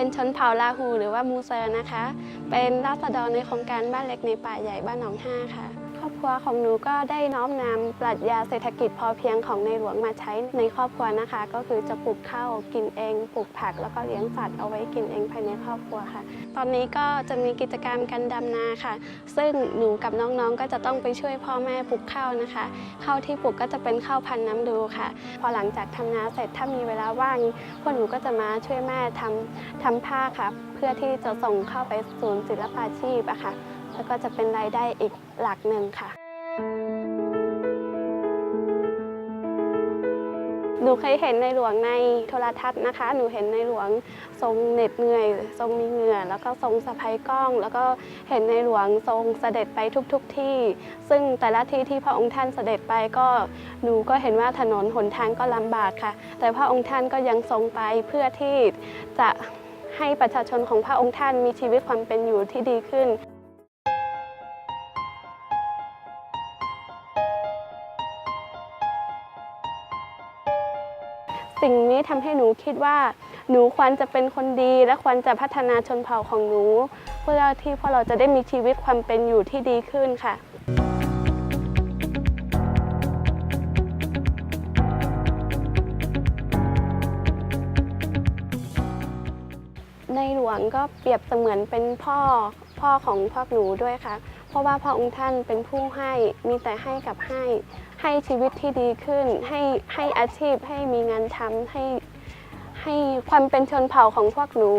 เป็นชนเผ่าลาหูหรือว่ามูเซอร์นะคะ เป็นราษฎรในโครงการบ้านเล็กในป่าใหญ่บ้านหนองห้าค่ะ ครอบครัวของหนูก็ได้น้อมนำปรัชญาเศรษฐกิจพอเพียงของในหลวงมาใช้ในครอบครัวนะคะ ก็คือจะปลูกข้าวกินเองปลูกผัก แล้วก็เลี้ยงสัตว์เอาไว้กินเองภายในครอบครัวค่ะ ตอนนี้ก็จะมีกิจกรรมการดำนาค่ะ ซึ่งหนูกับน้องๆก็จะต้องไปช่วยพ่อแม่ปลูกข้าวนะคะข้าวที่ปลูกก็จะเป็นข้าวพันธุ์น้ำดูค่ะ พอหลังจากทำนาเสร็จถ้ามีเวลาว่างพวกหนูก็จะมาช่วยแม่ทำททำผ้าค่ะเพื่อที่จะส่งเข้าไปศูนย์ศิลปาชีพอะค่ะ แล้วก็จะเป็นรายได้อีกหลักหนึ่งค่ะหนูเคยเห็นในหลวงในโทรทัศน์นะคะ หนูเห็นในหลวงทรงเหน็ดเหนื่อย ทรงมีเหงื่อ แล้วก็ทรงสะพายกล้อง แล้วก็เห็นในหลวงทรงเสด็จไปทุกๆทที่ ซึ่งแต่ละที่ที่พระองค์ท่านเสด็จไปก็หนูก็เห็นว่าถนนหนทางก็ลำบากค่ะ แต่พระองค์ท่านก็ยังทรงไปเพื่อที่จะ ให้ประชาชนของพระองค์ท่านมีชีวิตความเป็นอยู่ที่ดีขึ้นสิ่งนี้ทำให้หนูคิดว่า หนูควรจะเป็นคนดี และควรจะพัฒนาชนเผ่าของหนู เพื่อที่พวกเราจะได้มีชีวิตความเป็นอยู่ที่ดีขึ้นค่ะ ในหลวงก็เปรียบเสมือนเป็นพ่อพ่อของพวกหนูด้วยค่ะ เพราะว่าพระองค์ท่านเป็นผู้ให้มีแต่ให้กับให้ ให้ชีวิตที่ดีขึ้น ให้ให้อาชีพให้มีงานทำให้ให้ความเป็นชนเผ่าของพวกหนู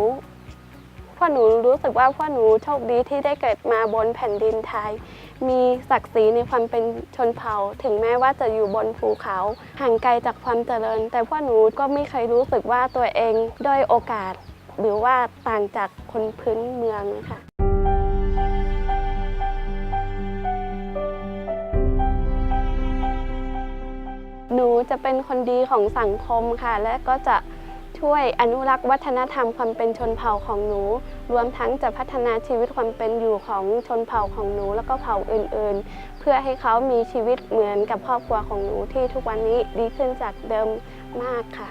พวกหนูรู้สึกว่าพวกหนูโชคดีที่ได้เกิดมาบนแผ่นดินไทย มีศักดิ์ศรีในความเป็นชนเผ่า ถึงแม้ว่าจะอยู่บนภูเขาห่างไกลจากความเจริญ แต่พวกหนูก็ไม่เคยรู้สึกว่าตัวเองด้อยโอกาส หรือว่าต่างจากคนพื้นเมืองค่ะหนูจะเป็นคนดีของสังคมค่ะ และก็จะช่วยอนุรักษ์วัฒนธรรมความเป็นชนเผ่าของหนู รวมทั้งจะพัฒนาชีวิตความเป็นอยู่ของชนเผ่าของหนู แล้วก็เผ่าอื่นๆ เพื่อให้เขามีชีวิตเหมือนกับครอบครัวของหนูที่ทุกวันนี้ดีขึ้นจากเดิมมากค่ะ